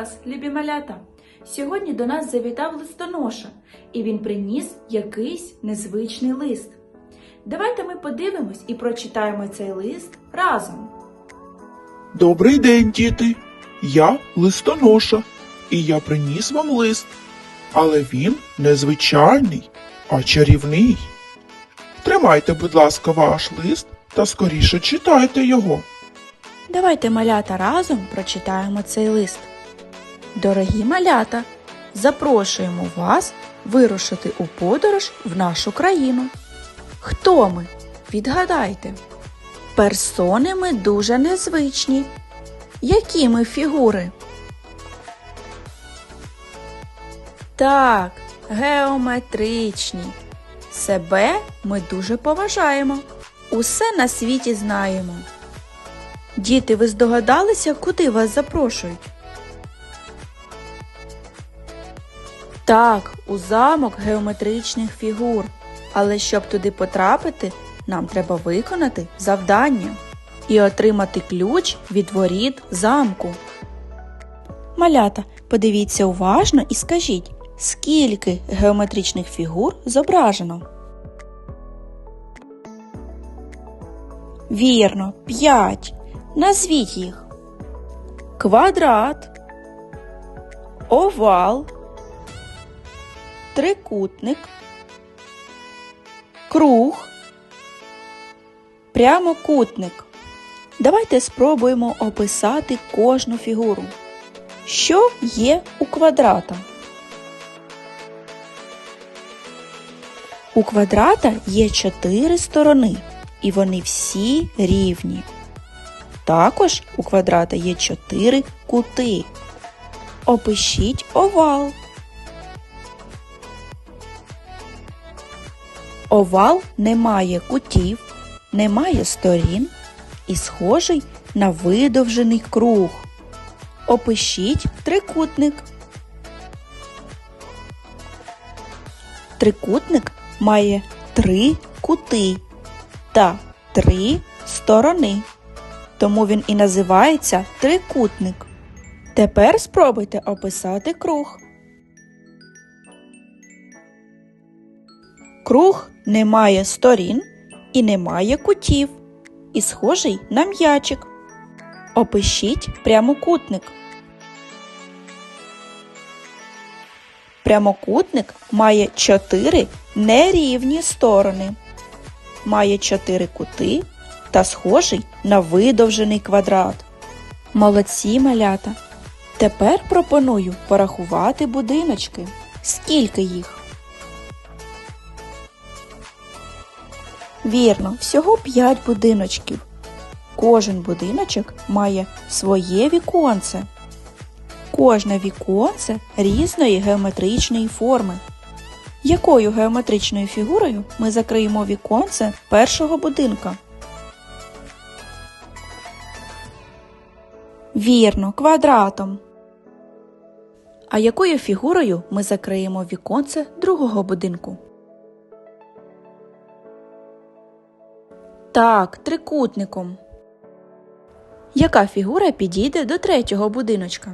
Вас, любі малята! Сьогодні до нас завітав листоноша, і він приніс якийсь незвичний лист. Давайте ми подивимось і прочитаємо цей лист разом. Добрий день, діти. Я листоноша, і я приніс вам лист. Але він не звичайний, а чарівний. Тримайте, будь ласка, ваш лист та скоріше читайте його. Давайте малята разом прочитаємо цей лист. Дорогі малята, запрошуємо вас вирушити у подорож в нашу країну. Хто ми? Відгадайте. Персони ми дуже незвичні. Які ми фігури? Так, геометричні. Себе ми дуже поважаємо. Усе на світі знаємо. Діти, ви здогадалися, куди вас запрошують? Так, у замок геометричних фігур. Але щоб туди потрапити, нам треба виконати завдання і отримати ключ від воріт замку. Малята, подивіться уважно і скажіть, скільки геометричних фігур зображено? Вірно, п'ять. Назвіть їх. Квадрат, овал, трикутник, круг, прямокутник. Давайте спробуємо описати кожну фігуру. Що є у квадрата? У квадрата є чотири сторони, і вони всі рівні. Також у квадрата є чотири кути. Опишіть овал. Овал не має кутів, не має сторін і схожий на видовжений круг. Опишіть трикутник. Трикутник має три кути та три сторони. Тому він і називається трикутник. Тепер спробуйте описати круг. Круг не має сторін і не має кутів, і схожий на м'ячик. Опишіть прямокутник. Прямокутник має чотири нерівні сторони, має чотири кути та схожий на видовжений квадрат. Молодці малята! Тепер пропоную порахувати будиночки. Скільки їх? Вірно, всього 5 будиночків. Кожен будиночок має своє віконце. Кожне віконце різної геометричної форми. Якою геометричною фігурою ми закриємо віконце першого будинка? Вірно, квадратом. А якою фігурою ми закриємо віконце другого будинку? Так, трикутником. Яка фігура підійде до третього будиночка?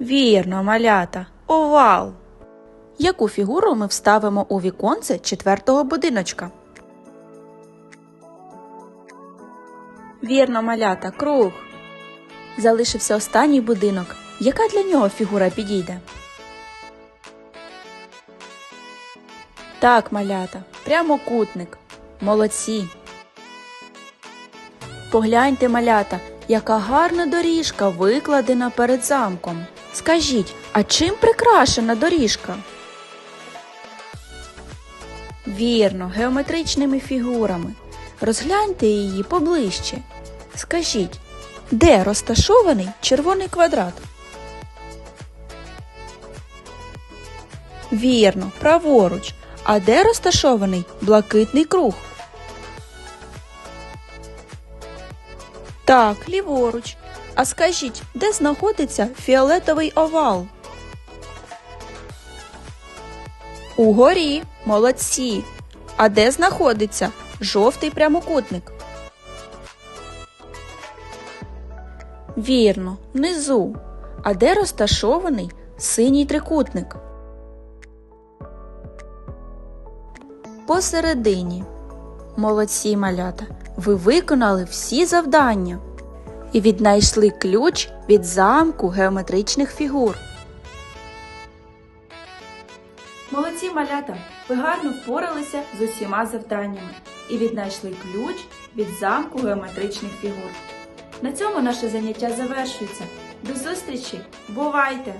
Вірно, малята. Овал. Яку фігуру ми вставимо у віконце четвертого будиночка? Вірно, малята, круг. Залишився останній будинок. Яка для нього фігура підійде? Так, малята, прямокутник. Молодці. Погляньте, малята, яка гарна доріжка викладена перед замком. Скажіть, а чим прикрашена доріжка? Вірно, геометричними фігурами. Розгляньте її поближче. Скажіть, де розташований червоний квадрат? Вірно, праворуч. А де розташований блакитний круг? Так, ліворуч. А скажіть, де знаходиться фіолетовий овал? Угорі, молодці. А де знаходиться жовтий прямокутник? Вірно, внизу. А де розташований синій трикутник? Посередині. Молодці малята, ви виконали всі завдання і віднайшли ключ від замку геометричних фігур. Молодці малята, ви гарно впоралися з усіма завданнями і віднайшли ключ від замку геометричних фігур. На цьому наше заняття завершується. До зустрічі! Бувайте!